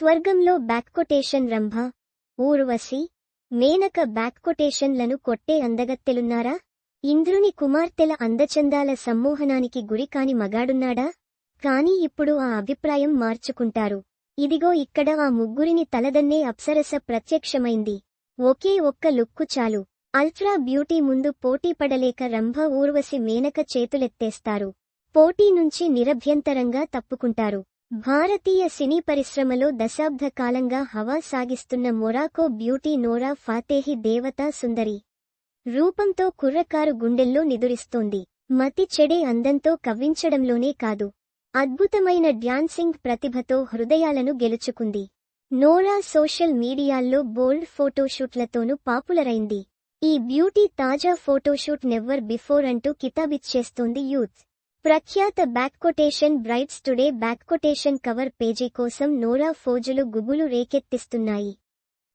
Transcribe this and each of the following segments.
స్వర్గంలో బ్యాక్కొటేషన్ రంభ. ఊర్వశి మేనక బ్యాక్కొటేషన్లను కొట్టే అందగత్తెలున్నారా? ఇంద్రుని కుమార్తెల అందచందాల సమ్మోహనానికి గురికాని మగాడున్నాడా? కాని ఇప్పుడు ఆ అభిప్రాయం మార్చుకుంటారు. ఇదిగో ఇక్కడ ఆ ముగ్గురిని తలదన్నే అప్సరస ప్రత్యక్షమైంది. ఒకే ఒక్క లుక్కు చాలు. అల్ట్రా బ్యూటీ ముందు పోటీపడలేక రంభ ఊర్వశి మేనక చేతులెత్తేస్తారు. పోటీ నుంచి నిరభ్యంతరంగా తప్పుకుంటారు. భారతీయ సినీ పరిశ్రమలో దశాబ్ద కాలంగా హవా సాగిస్తున్న మొరాకో బ్యూటీ నోరా ఫాతేహి దేవతా సుందరి. రూపంతో కుర్రకారు గుండెల్లో నిదురిస్తోంది. మతి చెడే అందంతో కవ్వించడంలోనే కాదు. అద్భుతమైన డ్యాన్సింగ్ ప్రతిభతో హృదయాలను గెలుచుకుంది. నోరా సోషల్ మీడియాల్లో బోల్డ్ ఫోటోషూట్లతోనూ పాపులరైంది. ఈ బ్యూటీ తాజా ఫోటోషూట్ నెవ్వర్ బిఫోర్ అంటూ కితాబిచ్చేస్తోంది యూత్. ప్రఖ్యాత బ్యాక్కొటేషన్ బ్రైట్స్ టుడే బ్యాక్కొటేషన్ కవర్ పేజీ కోసం నోరా ఫోజులు గుబులు రేకెత్తిస్తున్నాయి.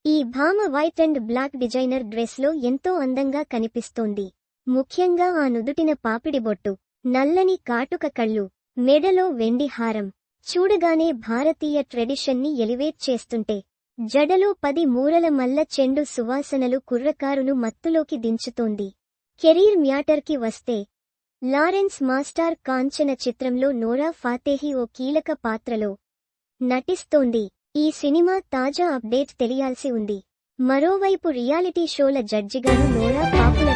ఈ భామ వైట్ అండ్ బ్లాక్ డిజైనర్ డ్రెస్లో ఎంతో అందంగా కనిపిస్తోంది. ముఖ్యంగా ఆ నుదుటిన పాపిడి బొట్టు నల్లని కాటుక కళ్ళు మెడలో వెండి హారం. చూడగానే భారతీయ ట్రెడిషన్ని ఎలివేట్ చేస్తుంటే జడలో పది మూరల మల్ల చెండు సువాసనలు కుర్రకారును మత్తులోకి దించుతోంది. కెరీర్ మ్యాటర్కి వస్తే లారెన్స్ మాస్టార్ కాంచన చిత్రంలో నోరా ఫాతేహి ఓ కీలక పాత్రలో నటిస్తోంది. ఈ సినిమా తాజా అప్డేట్ తెలియాల్సి ఉంది. మరోవైపు రియాలిటీ షోల జడ్జిగాను నోరా పాపులర్